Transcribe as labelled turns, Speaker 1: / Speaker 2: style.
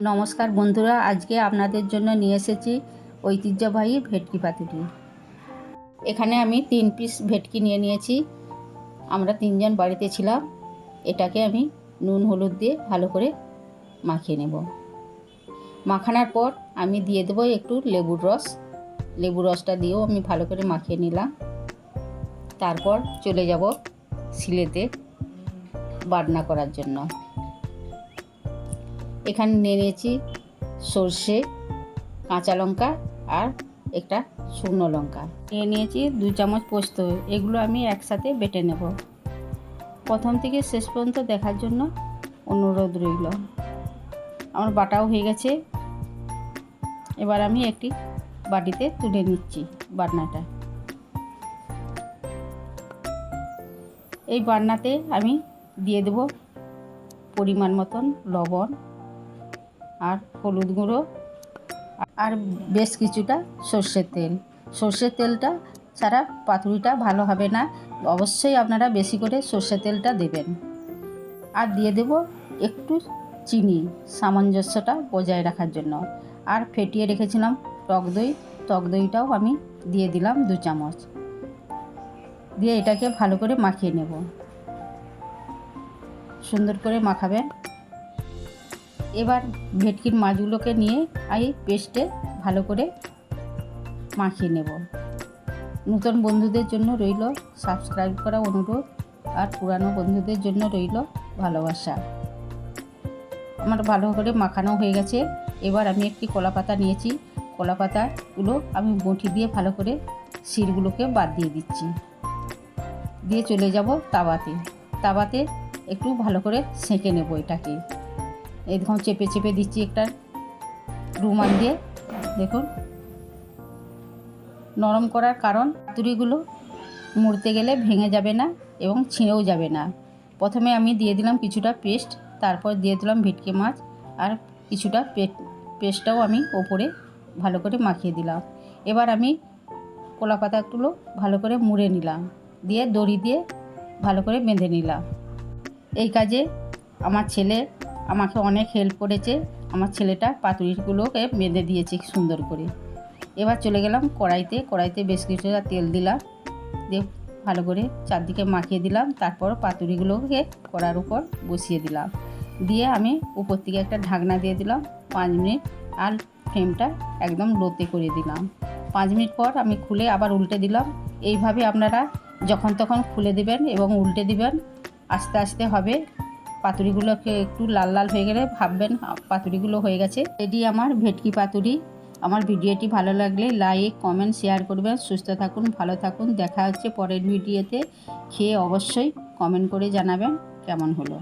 Speaker 1: নমস্কার বন্ধুরা, আজকে আপনাদের জন্য নিয়ে এসেছি ঐতিহ্যবাহী ভেটকি পাতুরি। এখানে আমি তিন পিস ভেটকি নিয়ে নিয়েছি। আমরা তিনজন বাড়িতে ছিলাম। এটাকে আমি নুন, হলুদ দিয়ে ভালো করে মাখিয়ে নেব। মাখানোর পর আমি দিয়ে দেবো একটু লেবুর রস। লেবুর রসটা দিয়েও আমি ভালো করে মাখিয়ে নিলাম। তারপর চলে যাব সিলেতে বাটনা করার জন্য। এখানে নিয়ে নিয়েছি সর্ষে, কাঁচা লঙ্কা আর একটা শুকনো লঙ্কা। নিয়ে নিয়েছি দু চামচ পোস্ত, এগুলো আমি একসাথে বেটে নেব। প্রথম থেকে শেষ পর্যন্ত দেখার জন্য অনুরোধ রইল। আমার বাটাও হয়ে গেছে। এবার আমি একটি বাটিতে তুলে নিচ্ছি বাটনাটা। এই বাটনাতে আমি দিয়ে দেব পরিমাণ মতন লবণ। আর হলুদ গুঁড়ো আর বেশ কিছুটা সর্ষের তেল। সর্ষের তেলটা ছাড়া পাতুরিটা ভালো হবে না। অবশ্যই আপনারা বেশি করে সর্ষের তেলটা দেবেন। আর দিয়ে দেব একটু চিনি সামঞ্জস্যটা বজায় রাখার জন্য। আর ফেটিয়ে রেখেছিলাম টক দই। টক দইটাও আমি দিয়ে দিলাম দু চামচ। দিয়ে এটাকে ভালো করে মাখিয়ে নেব। সুন্দর করে মাখাবেন। এবার ভেটকির মাছগুলোকে নিয়ে এই পেস্টে ভালো করে মাখিয়ে নেব। নতুন বন্ধুদের জন্য রইল সাবস্ক্রাইব করা অনুরোধ আর পুরানো বন্ধুদের জন্য রইল ভালোবাসা। আমার ভালো করে মাখানো হয়ে গেছে। এবার আমি একটি কলা পাতা নিয়েছি। কলা পাতাগুলো আমি বঁটি দিয়ে ভালো করে শিরগুলোকে বাদ দিয়ে দিচ্ছি। দিয়ে চলে যাব তাওয়াতে। তাওয়াতে একটু ভালো করে সেঁকে নেব এটাকে। এই দেখুন চেপে চেপে দিচ্ছি একটা রুমাল দিয়ে। দেখুন। নরম করার কারণ পাতুরিগুলো মুড়তে গেলে ভেঙে যাবে না এবং ছিঁড়েও যাবে না। প্রথমে আমি দিয়ে দিলাম কিছুটা পেস্ট, তারপর দিয়ে দিলাম ভেটকি মাছ আর কিছুটা পেস্টটাও আমি ওপরে ভালো করে মাখিয়ে দিলাম। এবার আমি কলা পাতাগুলো ভালো করে মুড়ে নিলাম, দিয়ে দড়ি দিয়ে ভালো করে বেঁধে নিলাম। এই কাজে আমার ছেলে আমাকে অনেক হেল্প করেছে। আমার ছেলেটা পাতুরিগুলোকে বেঁধে দিয়েছে সুন্দর করে। এবার চলে গেলাম কড়াইতে। কড়াইতে বেশ কিছুটা তেল দিলাম। দিয়ে ভালো করে চারদিকে মাখিয়ে দিলাম। তারপর পাতুরিগুলোকে কড়ার উপর বসিয়ে দিলাম। দিয়ে আমি উপর থেকে একটা ঢাকনা দিয়ে দিলাম। পাঁচ মিনিট আর ফ্লেমটা একদম লোতে করে দিলাম। পাঁচ মিনিট পর আমি খুলে আবার উল্টে দিলাম। এইভাবে আপনারা যখন তখন খুলে দিবেন এবং উল্টে দিবেন। আস্তে আস্তে হবে। পাতুরিগুলোকে একটু লাল লাল হয়ে গেলে ভাববেন পাতুরিগুলো হয়ে গেছে। এটি আমার ভেটকি পাতুরি আমার ভিডিওটি ভালো লাগলে লাইক কমেন্ট শেয়ার করবেন। সুস্থ থাকুন, ভালো থাকুন। দেখা হচ্ছে পরের ভিডিওতে। খেয়ে অবশ্যই কমেন্ট করে জানাবেন কেমন হলো।